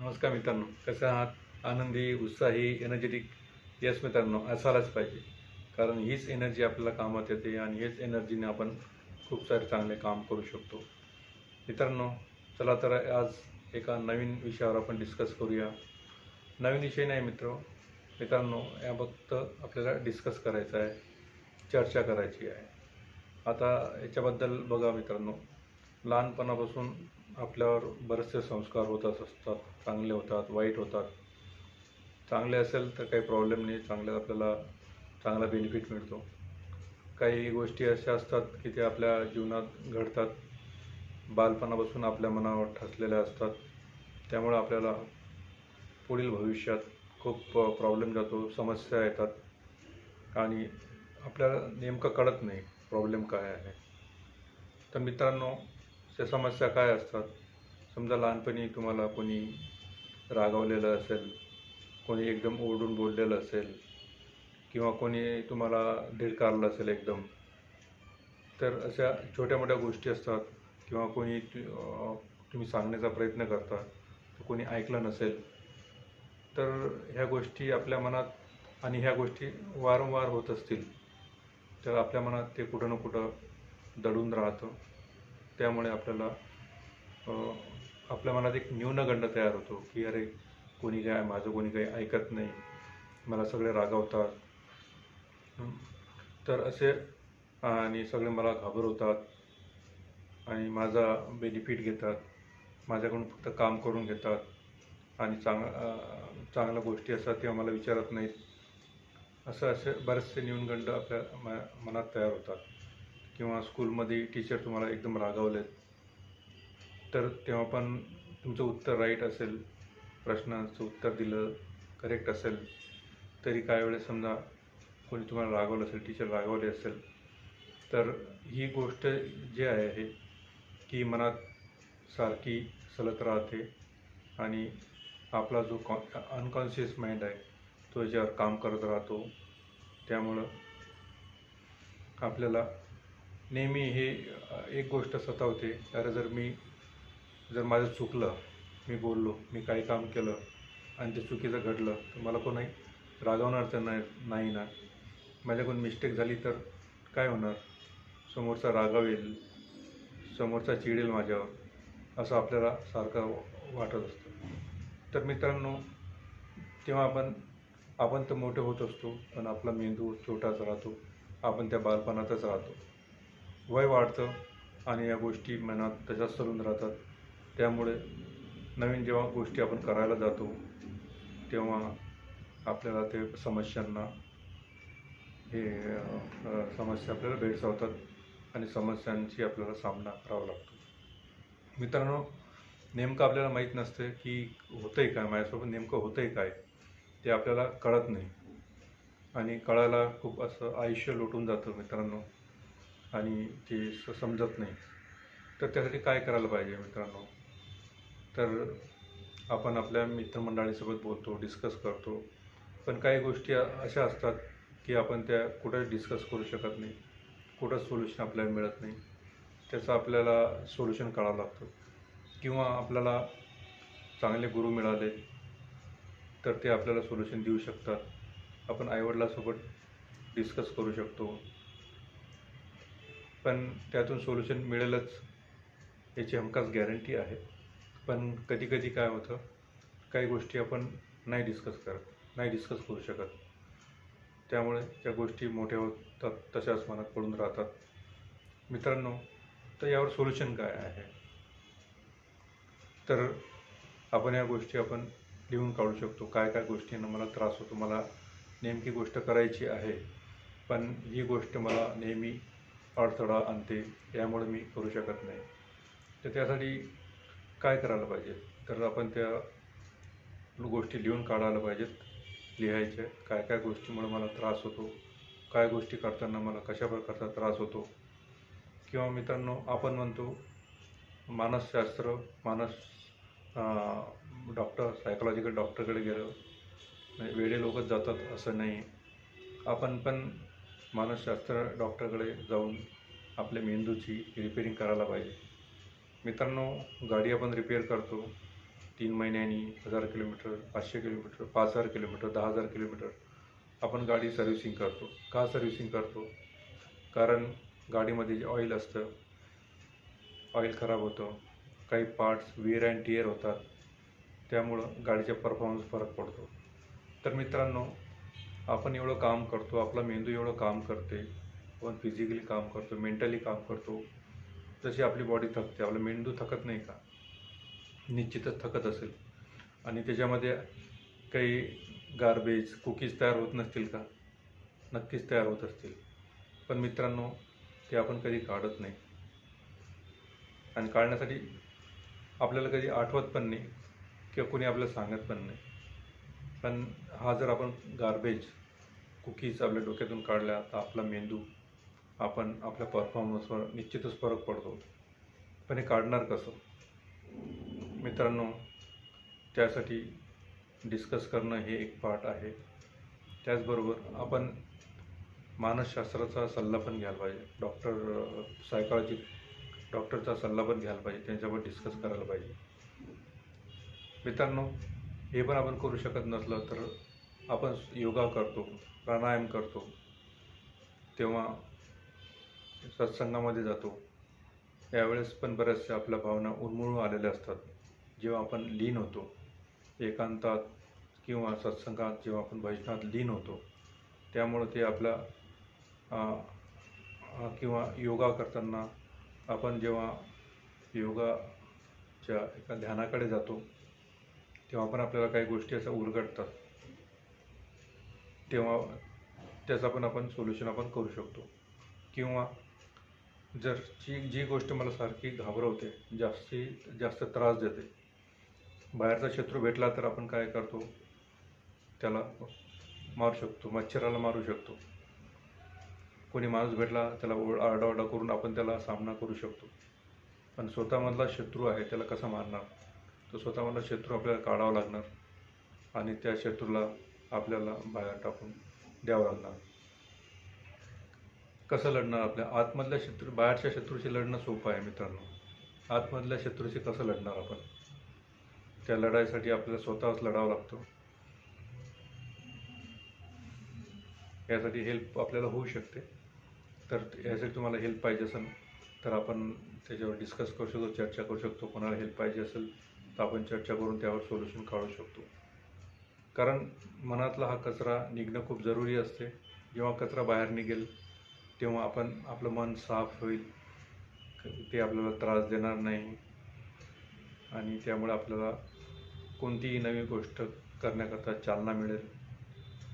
नमस्कार मित्रांनो कसं आहात? आनंदी उत्साही एनर्जेटिक येस मित्रांनो असायलाच पाहिजे. कारण हीच एनर्जी आपल्याला कामात येते आणि हेच एनर्जीने आपण खूप सारे चांगले काम करू शकतो. मित्रांनो चला तर आज एका नवीन विषयावर आपण डिस्कस करूया. नवीन विषय नाही मित्र मित्रांनो या फक्त आपल्याला डिस्कस करायचं आहे चर्चा करायची आहे. आता याच्याबद्दल बघा मित्रांनो लहानपणापासून आपल्यावर बरेचसे संस्कार होतच असतात चांगले होतात वाईट होतात. चांगले असेल तर काही प्रॉब्लेम नाही चांगले आपल्याला चांगला बेनिफिट मिळतो. काही गोष्टी अशा असतात की ते आपल्या जीवनात घडतात. बालपणापासून आपल्या मनावर ठसलेल्या असतात. त्यामुळे आपल्याला पुढील भविष्यात खूप प्रॉब्लेम जातो समस्या येतात. आणि आपल्याला नेमकं कळत नाही प्रॉब्लेम काय आहे. तर मित्रांनो त्या समस्या काय असतात? समजा लहानपणी तुम्हाला कोणी रागावलेलं असेल कोणी एकदम ओरडून बोललेलं असेल किंवा कोणी तुम्हाला धिडकारलं असेल एकदम तर अशा छोट्या मोठ्या गोष्टी असतात किंवा कोणी तुम्ही सांगण्याचा प्रयत्न करता तर कोणी ऐकलं नसेल तर ह्या गोष्टी आपल्या मनात आणि ह्या गोष्टी वारंवार होत असतील तर आपल्या मनात ते कुठं ना कुठं दडून राहतं. त्यामुळे आपल्याला आपल्या मनात एक न्यूनगंड तयार होतो की अरे कोणी काय माझं कोणी काही ऐकत नाही मला सगळे रागावतात. तर असे आणि सगळे मला घाबरवतात आणि माझा बेनिफिट घेतात. माझ्याकडून फक्त काम करून घेतात. आणि चांग चांगल्या गोष्टी असतात त्या मला विचारत नाहीत. असं असे बरेचसे न्यूनगंड आपल्या म- मनात तयार होतात. किंवा स्कूलमध्ये टीचर तुम्हाला एकदम रागावलेत तर तेव्हा पण तुमचं उत्तर राईट असेल प्रश्नाचं उत्तर दिलं करेक्ट असेल तरी काय वेळेस समजा कोणी तुम्हाला रागवलं असेल टीचर रागवले असेल तर ही गोष्ट जी आहे हे की मनात सारखी सलत राहते आणि आपला जो कॉ अनकॉन्शियस माइंड आहे तो याच्यावर काम करत राहतो. त्यामुळं आपल्याला नेहमी हे एक गोष्ट सतावते. कारण जर मी जर माझं चुकलं मी बोललो मी काही काम केलं आणि ते चुकीचं घडलं तर मला कोणी रागवणार तर नाही नाही ना. माझ्याकडून मिस्टेक झाली तर काय होणार? समोरचा रागावेल समोरचा चिडेल माझ्यावर. असं आपल्याला सारखं वाटत असतं. तर मित्रांनो तेव्हा आपण आपण तर मोठे होत असतो पण आपला मेंदू छोटाच राहतो. आपण त्या बालपणातच राहतो. वय वाढतं आणि या गोष्टी मनात तशाच सरून राहतात. त्यामुळे नवीन जेव्हा गोष्टी आपण करायला जातो तेव्हा आपल्याला ते समस्यांना हे समस्या आपल्याला भेडसावतात आणि समस्यांची आपल्याला सामना करावा लागतो. मित्रांनो नेमकं आपल्याला माहीत नसतं की होतंय काय माझ्यासोबत नेमकं होतंय काय ते आपल्याला कळत नाही. आणि कळायला खूप असं आयुष्य लोटून जातं मित्रांनो. आणि ते स- समजत नाही. तर त्यासाठी काय करायला पाहिजे मित्रांनो? तर आपण आपल्या मित्रमंडळीसोबत बोलतो डिस्कस करतो. पण काही गोष्टी अशा असतात की आपण त्या कुठंच डिस्कस करू शकत नाही. कुठंच सोल्युशन आपल्याला मिळत नाही. त्याचं आपल्याला सोल्युशन काढावं लागतं. किंवा आपल्याला चांगले गुरु मिळाले तर ते आपल्याला सोल्युशन देऊ शकतात. आपण आईवडिलासोबत डिस्कस करू शकतो. पण त्यातून सोल्युशन मिळेलच याची हमखास गॅरंटी आहे. पण कधी कधी काय होतं काही गोष्टी आपण नाही डिस्कस करत नाही डिस्कस करू शकत. त्यामुळे त्या गोष्टी मोठ्या होतात तशाच मनात पडून राहतात. मित्रांनो तर यावर सोल्युशन काय आहे? तर आपण या गोष्टी आपण लिहून काढू शकतो. काय काय गोष्टींना मला त्रास होतो मला नेमकी गोष्ट करायची आहे. पण ही गोष्ट मला नेहमी अडथळा आणते यामुळे मी करू शकत नाही. तर त्यासाठी काय करायला पाहिजे? तर आपण त्या गोष्टी लिहून काढायला पाहिजेत लिहायच्या. काय काय गोष्टीमुळे मला त्रास होतो? काय गोष्टी करताना मला कशा प्रकारचा त्रास होतो? किंवा मित्रांनो आपण म्हणतो मानसशास्त्र मानस डॉक्टर सायकोलॉजिकल डॉक्टरकडे गेलं म्हणजे वेळे लोकच जातात असं नाही. आपण पण मानसशास्त्र डॉक्टरकडे जाऊन आपल्या मेंदूची रिपेरिंग करायला पाहिजे. मित्रांनो गाडी आपण रिपेअर करतो. तीन महिन्यांनी हजार किलोमीटर पाचशे किलोमीटर पाच हजार किलोमीटर दहा हजार किलोमीटर आपण गाडी सर्व्हिसिंग करतो. का सर्व्हिसिंग करतो? कारण गाडीमध्ये जे ऑइल असतं ऑइल खराब होतं. काही पार्ट्स विअर अँड टिअर होतात. त्यामुळं गाडीच्या परफॉर्मन्स फरक पडतो. तर मित्रांनो आपण एवढं काम करतो आपला मेंदू एवढं काम करते आपण फिजिकली काम करतो मेंटली काम करतो जशी आपली बॉडी थकते आपला मेंदू थकत नाही का? निश्चितच थकत असेल. आणि त्याच्यामध्ये काही गार्बेज कुकीज तयार होत नसतील का? नक्कीच तयार होत असतील. पण मित्रांनो ते आपण कधी काढत नाही. आणि काढण्यासाठी आपल्याला कधी आठवत पण नाही किंवा कोणी आपल्याला सांगत पण नाही. पण हा जर आपण गार्बेज कुकीज आपल्या डोक्यातून काढल्या तर आपला मेंदू आपण आपल्या परफॉर्मन्सवर निश्चितच फरक पडतो. पण हे काढणार कसं? मित्रांनो त्यासाठी डिस्कस करणं हे एक पार्ट आहे. त्याचबरोबर आपण मानसशास्त्राचा सल्ला पण घ्यायला पाहिजे. डॉक्टर सायकॉलॉजी डॉक्टरचा सल्ला पण घ्यायला पाहिजे. त्यांच्यावर डिस्कस करायला पाहिजे. मित्रांनो हे पण आपण करू शकत नसलं तर आपण योगा करतो. प्राणायाम करतो तेव्हा सत्संगामध्ये जातो. यावेळेस पण बऱ्याचशा आपल्या भावना उन्मळून आलेल्या असतात. जेव्हा आपण लीन होतो एकांतात किंवा सत्संगात जेव्हा आपण भजनात लीन होतो त्यामुळं ते आपल्या किंवा योगा करताना आपण जेव्हा योगाच्या एका ध्यानाकडे जातो तेव्हा पण आपल्याला काही गोष्टी अशा उलगडतात. तेव्हा त्याचं पण आपण सोल्युशन आपण करू शकतो. किंवा जर जी जी गोष्ट मला सारखी घाबरवते जास्ती जास्त त्रास देते बाहेरचा शत्रू भेटला तर आपण काय करतो? त्याला मारू शकतो मच्छराला मारू शकतो. कोणी माणूस भेटला त्याला ओढ आरडाओरडा करून आपण त्याला सामना करू शकतो. पण स्वतःमधला शत्रू आहे त्याला कसा मारणार? तो स्वतःमधला शत्रू आपल्याला काढावा लागणार. आणि त्या शत्रूला आपल्याला बाहेर टाकून द्यावं लागणार. कसं लढणार आपल्या? आतमधल्या शत्रू बाहेरच्या शत्रूशी लढणं सोपं आहे मित्रांनो. आतमधल्या शत्रूशी कसं लढणार आपण? त्या लढाईसाठी आपल्याला स्वतःच लढावं लागतं. यासाठी हेल्प आपल्याला होऊ शकते. तर यासाठी तुम्हाला हेल्प पाहिजे असेल तर आपण त्याच्यावर डिस्कस करू शकतो चर्चा करू शकतो. कोणाला हेल्प पाहिजे असेल तर आपण चर्चा करून त्यावर सोल्युशन काढू शकतो. कारण मनातला हा कचरा निघणं खूप जरुरी असते. जेव्हा कचरा बाहेर निघेल तेव्हा आपण आपलं मन साफ होईल. ते आपल्याला त्रास देणार नाही. आणि त्यामुळे आपल्याला कोणतीही नवी गोष्ट करण्याकरता चालना मिळेल.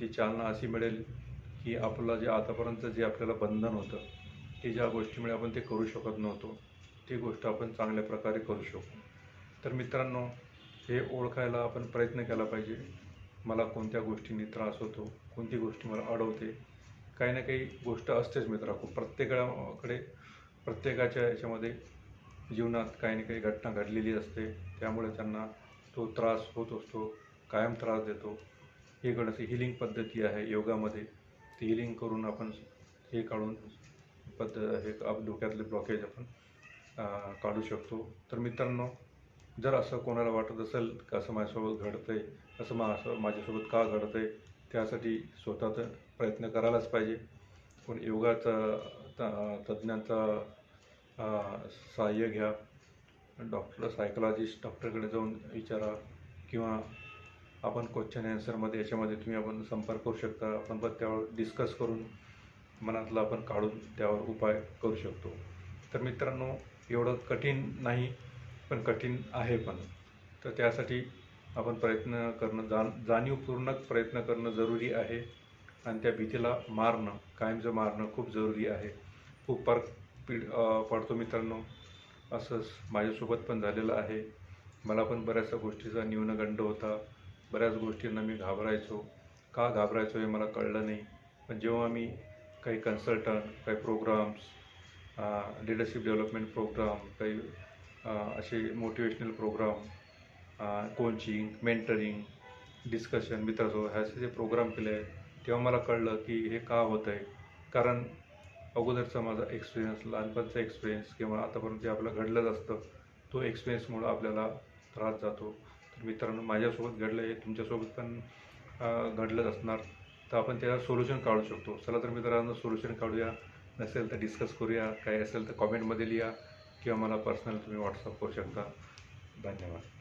ती चालना अशी मिळेल की आपलं जे आतापर्यंत जे आपल्याला बंधन होतं ते ज्या गोष्टीमुळे आपण ते करू शकत नव्हतो ती गोष्ट आपण चांगल्या प्रकारे करू शकू. तर मित्रांनो हे ओळखायला आपण प्रयत्न केला पाहिजे. मला कोणत्या गोष्टींनी त्रास होतो कोणती गोष्टी मला अडवते काही ना काही गोष्ट असतेच मित्रा प्रत्येकाकडे प्रत्येकाच्या याच्यामध्ये जीवनात काही ना काही घटना घडलेली असते. त्यामुळे त्यांना तो त्रास होत असतो कायम त्रास देतो. हे करण्याची हिलिंग पद्धती आहे योगामध्ये. ती हिलिंग करून आपण हे काढून पद्ध हे आप- डोक्यातले ब्लॉकेज आपण काढू शकतो. तर मित्रांनो जर असं कोणाला वाटत असेल का असं माझ्यासोबत घडतं आहे असं मा असं माझ्यासोबत का घडतं आहे त्यासाठी स्वतः तर प्रयत्न करायलाच पाहिजे. पण योगाचा त- तज्ज्ञांचा सहाय्य घ्या. डॉक्टर सायकोलॉजिस्ट डॉक्टरकडे जाऊन विचारा किंवा आपण क्वेश्चन ॲन्सरमध्ये याच्यामध्ये तुम्ही आपण संपर्क करू शकता. आपण पण त्यावर डिस्कस करून मनातलं आपण काढून त्यावर उपाय करू शकतो. तर मित्रांनो एवढं कठीण नाही. पण कठीण आहे पण. तर त्यासाठी आपण प्रयत्न करणं जाण जाणीवपूर्णक प्रयत्न करणं जरुरी आहे. आणि त्या भीतीला मारणं कायमचं मारणं खूप जरुरी आहे. खूप फरक पीड पडतो मित्रांनो. असंच माझ्यासोबत पण झालेलं आहे. मला पण बऱ्याचशा गोष्टीचा न्यूनगंड होता. बऱ्याच गोष्टींना मी घाबरायचो. का घाबरायचो हे मला कळलं नाही. पण जेव्हा मी काही कन्सल्टंट काही प्रोग्राम्स लिडरशिप डेव्हलपमेंट प्रोग्राम काही असे motivational programme coaching mentoring discussion मित्रासोबत ह्याचे जे प्रोग्राम केले तेव्हा मला कळलं की हे का होत आहे. कारण अगोदरचा माझा एक्सपिरियन्स लहानपणचा एक्सपिरियन्स किंवा आतापर्यंत जे आपलं घडलंच असतं तो एक्सपिरियन्समुळं आपल्याला त्रास जातो. तर मित्रांनो माझ्यासोबत घडलं हे तुमच्यासोबत पण घडलंच असणार. तर आपण त्याला सोल्युशन काढू शकतो. चला तर मित्रांनो सोल्युशन काढूया. नसेल तर डिस्कस करूया. काही असेल तर कॉमेंटमध्ये लिहा. किंवा मला पर्सनल तुम्ही व्हॉट्सअप करू शकता. धन्यवाद.